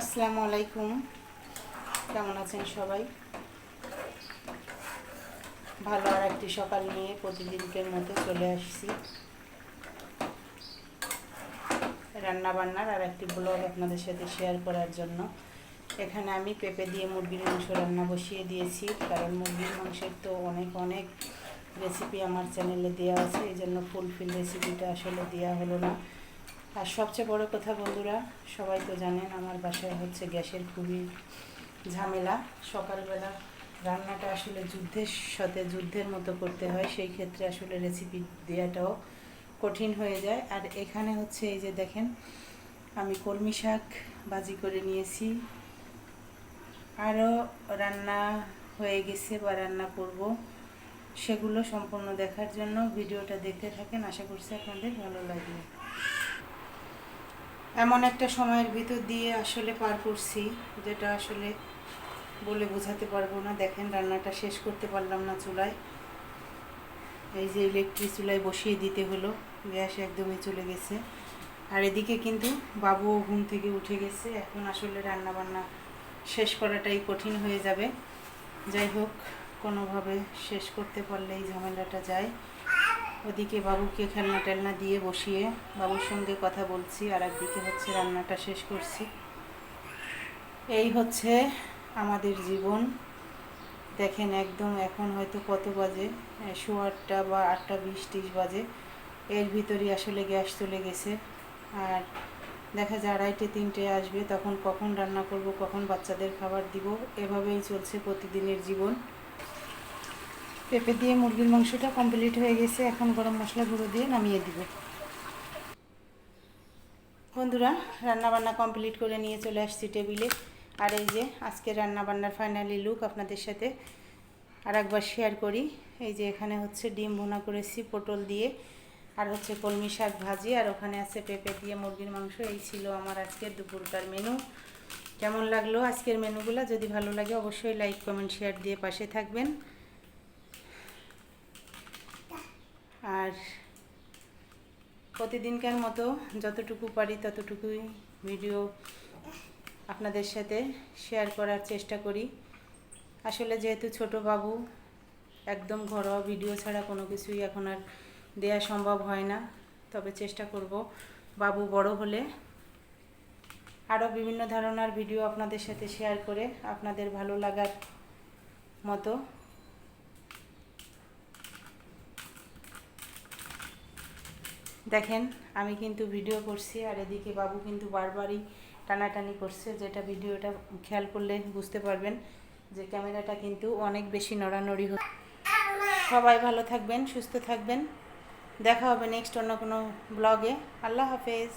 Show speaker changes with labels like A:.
A: আসসালামু আলাইকুম। কেমন আছেন সবাই? ভালো আর একটি সকাল নিয়ে প্রতিদিনকের মতো চলে আসছি। রান্না বান্নার আর একটি ব্লগ আপনাদের সাথে শেয়ার করার জন্য। এখানে আমি পেঁপে দিয়ে মুরগির মাংস রান্না বসিয়ে দিয়েছি, কারণ মুরগির মাংসের তো অনেক অনেক রেসিপি আমার চ্যানেলে দেওয়া আছে, এই জন্য ফুলফিল রেসিপিটা আসলে দেওয়া হলো না। আর সবচেয়ে বড় কথা বন্ধুরা, সবাই তো জানেন আমার বাসায় হচ্ছে গ্যাসের খুবই ঝামেলা। সকালবেলা রান্নাটা আসলে যুদ্ধের সাথে যুদ্ধের মতো করতে হয়, সেই ক্ষেত্রে আসলে রেসিপি দেওয়াটাও কঠিন হয়ে যায়। আর এখানে হচ্ছে এই যে দেখেন, আমি কলমি শাক ভাজি করে নিয়েছি। আরও রান্না হয়ে গেছে বা রান্না করব, সেগুলো সম্পূর্ণ দেখার জন্য। ভিডিওটা দেখতে থাকেন, আশা করছি আপনাদের ভালো লাগবে। এমন একটা সময়ের ভিতর দিয়ে আসলে পার করছি, যেটা আসলে বলে বোঝাতে পারব না। দেখেন, রান্নাটা শেষ করতে পারলাম না চুলায়। এই যে ইলেকট্রিক চুলায় বসিয়ে দিতে হলো, গ্যাস একদমই চলে গেছে। আর এদিকে কিন্তু বাবুও ঘুম থেকে উঠে গেছে। এখন আসলে রান্না বান্না শেষ করাটাই কঠিন হয়ে যাবে। যাই হোক, কোনোভাবে শেষ করতে পারলে এই ঝামেলাটা যায়। ওদিকে বাবুকে খেলনা টেলনা দিয়ে বসিয়ে বাবুর সঙ্গে কথা বলছি, আর একদিকে হচ্ছে রান্নাটা শেষ করছি। এই হচ্ছে আমাদের জীবন। দেখেন একদম এখন হয়তো কত বাজে শো আটটা বা আটটা বিশ ত্রিশ বাজে। এর ভিতরই আসলে গ্যাস চলে গেছে। আর দেখা যায় আড়াইটে, তিনটে আসবে, তখন কখন রান্না করব, কখন বাচ্চাদের খাবার দিব, এভাবেই চলছে প্রতিদিনের জীবন। পেঁপে দিয়ে মুরগির মাংসটা কমপ্লিট হয়ে গেছে। এখন গরম মশলা গুঁড়ো দিয়ে নামিয়ে দিব। বন্ধুরা রান্না বান্না কমপ্লিট করে নিয়ে চলে আসছি টেবিলে। আর এই যে আজকে রান্না বান্নার ফাইনালি লুক আপনাদের সাথে আর একবার শেয়ার করি। এই যে এখানে হচ্ছে ডিম ভুনা করেছি, পটল দিয়ে। আর হচ্ছে কলমি শাক ভাজি। আর ওখানে আছে পেঁপে দিয়ে মুরগির মাংস। এই ছিল আমার আজকের দুপুরকার মেনু কেমন লাগল আজকের মেনুগুলো যদি ভালো লাগে অবশ্যই লাইক কমেন্ট শেয়ার দিয়ে পাশে থাকবেন। আর প্রতিদিনকার মতো যতটুকু পারি ততটুকুই ভিডিও আপনাদের সাথে শেয়ার করার চেষ্টা করি। আসলে যেহেতু ছোট বাবু, একদম ঘরোয়া ভিডিও ছাড়া কোনো কিছুই এখন আর দেয়া সম্ভব হয় না। তবে চেষ্টা করব বাবু বড় হলে। আরও বিভিন্ন ধরনের ভিডিও আপনাদের সাথে শেয়ার করে আপনাদের ভালো লাগার মতো দেখেন, আমি কিন্তু ভিডিও করছি আর এদিকে বাবু কিন্তু বারবারই টানাটানি করছে, যেটা ভিডিওটা খেয়াল করলে বুঝতে পারবেন যে ক্যামেরাটা কিন্তু অনেক বেশি নড়ানড়ি হচ্ছে। সবাই ভালো থাকবেন, সুস্থ থাকবেন। দেখা হবে নেক্সট অন্য কোনো ব্লগে আল্লাহ হাফেজ।